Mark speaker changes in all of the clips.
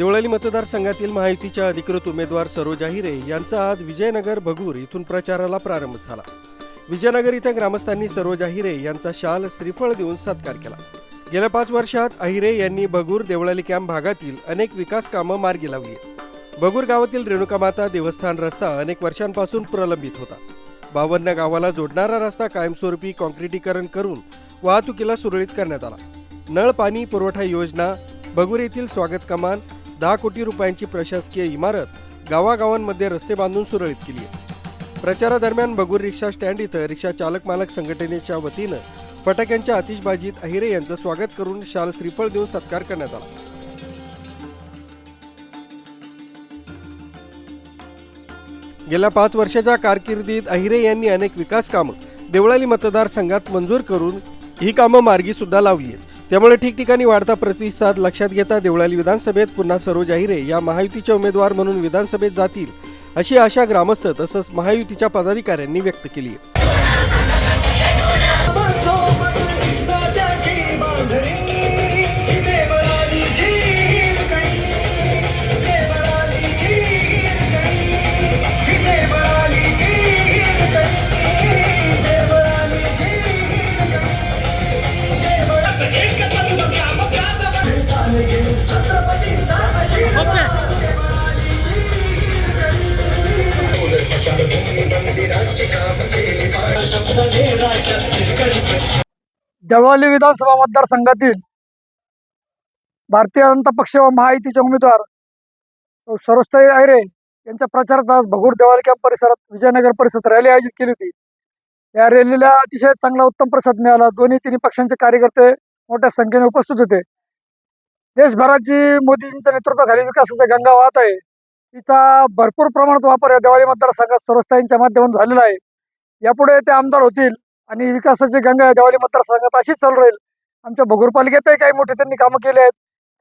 Speaker 1: देवळाली मतदारसंघातील महायुतीच्या अधिकृत उमेदवार सरोज आहिरे यांचा आज विजयनगर भगूर इथून प्रचाराला प्रारंभ झाला. विजयनगर इथं ग्रामस्थांनी सरोज आहिरे यांचा शाल श्रीफळ देऊन सत्कार केला. गेल्या पाच वर्षात आहिरे यांनी भगूर देवळाली कॅम्प भागातील अनेक विकास कामं मार्गी लावली. भगूर गावातील रेणुकामाता देवस्थान रस्ता अनेक वर्षांपासून प्रलंबित होता. बावन्न गावाला जोडणारा रस्ता कायमस्वरूपी कॉन्क्रिटीकरण करून वाहतुकीला सुरळीत करण्यात आला. नळ पाणी पुरवठा योजना भगूर येथील स्वागत कमान दहा कोटी रुपयांची प्रशासकीय इमारत गावागावांमध्ये रस्ते बांधून सुरळीत केली आहे. प्रचारादरम्यान बगूर रिक्षा स्टँड इथं रिक्षा चालक मालक संघटनेच्या वतीनं फटाक्यांच्या आतिषबाजीत अहिरे यांचं स्वागत करून शाल श्रीफळ देऊन सत्कार करण्यात आला. गेल्या पाच वर्षाच्या कारकिर्दीत अहिरे यांनी अनेक विकास कामं देवळाली मतदारसंघात मंजूर करून ही कामं मार्गी सुद्धा लावली आहेत. त्यामुळे ठिकठिकाणी वाढता प्रतिसाद लक्षात घेता देवळाली विधानसभेत पुन्हा सरोज अहिरे या महायुतीचे उमेदवार म्हणून विधानसभेत जातील अशी आशा ग्रामस्थ तसंच महायुतीच्या पदाधिकाऱ्यांनी व्यक्त केली
Speaker 2: देवळाली विधानसभा मतदारसंघातील भारतीय जनता पक्ष व महायुतीचे उमेदवार सरोस्ताई आयरे यांच्या प्रचारात आज भगूर देवाल कॅम्प परिसरात विजयनगर परिसरात रॅली आयोजित केली होती. या रॅलीला अतिशय चांगला उत्तम प्रसाद मिळाला. दोन्ही तिन्ही पक्षांचे कार्यकर्ते मोठ्या संख्येने उपस्थित होते. देशभरात जी मोदीजींच्या नेतृत्वाखाली विकासाचा गंगा वाहत आहे तिचा भरपूर प्रमाणात वापर या देवाली मतदारसंघात सरोजताईंच्या माध्यमातून झालेला आहे. यापुढे ते आमदार होतील आणि विकासाची गंगा या देवाली मतदारसंघात अशीच चालू राहील. आमच्या भगूरपालिकेतही काही मोठे त्यांनी कामं केले आहेत.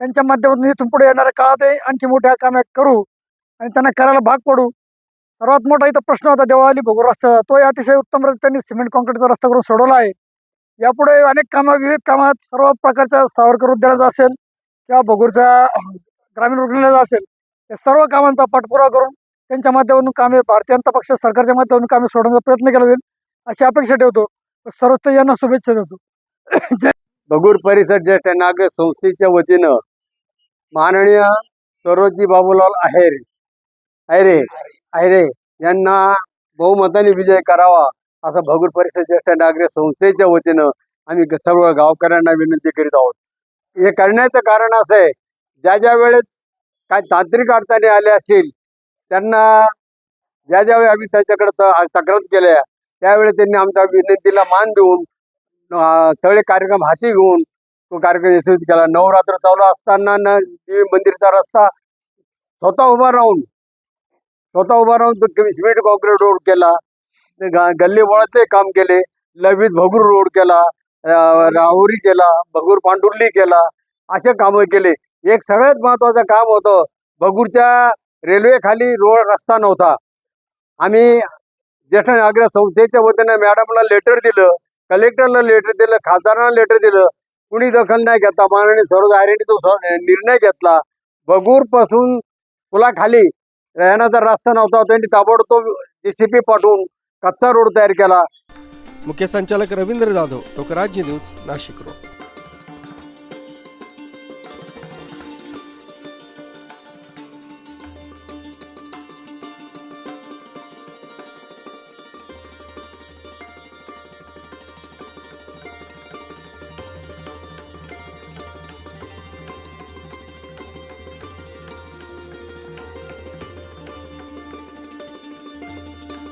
Speaker 2: त्यांच्या माध्यमातून इथून पुढे येणाऱ्या काळातही आणखी मोठ्या कामे करू आणि त्यांना करायला भाग पडू. सर्वात मोठा इथं प्रश्न होता देवाली भगूर रस्ता. तोही अतिशय उत्तम त्यांनी सिमेंट कॉन्क्रीटचा रस्ता करून सोडवला आहे. यापुढे अनेक कामं विविध कामात सर्व प्रकारच्या सावरकर उद्यानाचा असेल किंवा भगूरच्या ग्रामीण रुग्णालयाचा असेल. या सर्व कामांचा पाठपुरावा करून त्यांच्या माध्यमातून कामे भारतीय जनता पक्ष सरकारच्या माध्यमातून कामे सोडवण्याचा प्रयत्न केला जाईल अशी अपेक्षा ठेवतो. सर्वच यांना शुभेच्छा देतो. जय
Speaker 3: बगूर परिसर ज्येष्ठ नागरिक संस्थेच्या वतीनं माननीय सरोजी बाबूलाल आहेर आहेरे आहेरे यांना बहुमताने विजय करावा असं भगूर परिसर ज्येष्ठ नागरिक संस्थेच्या वतीनं आम्ही सर्व गावकऱ्यांना विनंती करीत आहोत. हे करण्याचं कारण असं आहे ज्या ज्या वेळेस काय तांत्रिक अडचणी आल्या असतील त्यांना ज्या ज्यावेळी आम्ही त्याच्याकडे त- तक्रार केल्या त्यावेळी त्यांनी आमच्या विनंतीला मान देऊन सगळे कार्यक्रम हाती घेऊन तो कार्यक्रम यशस्वी केला. नवरात्र चालू असताना न देवी मंदिरचा रस्ता स्वतः उभा राहून स्वतः उभा राहून सिमेंट कॉन्क्रीट रोड केला गल्ली बोळातले काम केले लवित भगूर रोड केला राहुरी केला भगूर पांडुर्ली केला असे कामं केले. एक सगळ्यात महत्वाचं काम होतं भगूरच्या रेल्वे खाली रोड रस्ता नव्हता. आम्ही ज्येष्ठ नागरिक संस्थेच्या वतीनं मॅडमला लेटर दिलं कलेक्टरला लेटर दिलं खासदारांना लेटर दिलं. कुणी दखल नाही घेतला माननीय सरोज तो निर्णय घेतला. बगूरपासून पुलाखाली राहण्याचा रस्ता नव्हता त्यांनी ताबडतोब जेसीपी पाठवून कच्चा रोड तयार केला.
Speaker 1: मुख्य संचालक रवींद्र जाधव लोकराज्य न्यूज नाशिक रोड.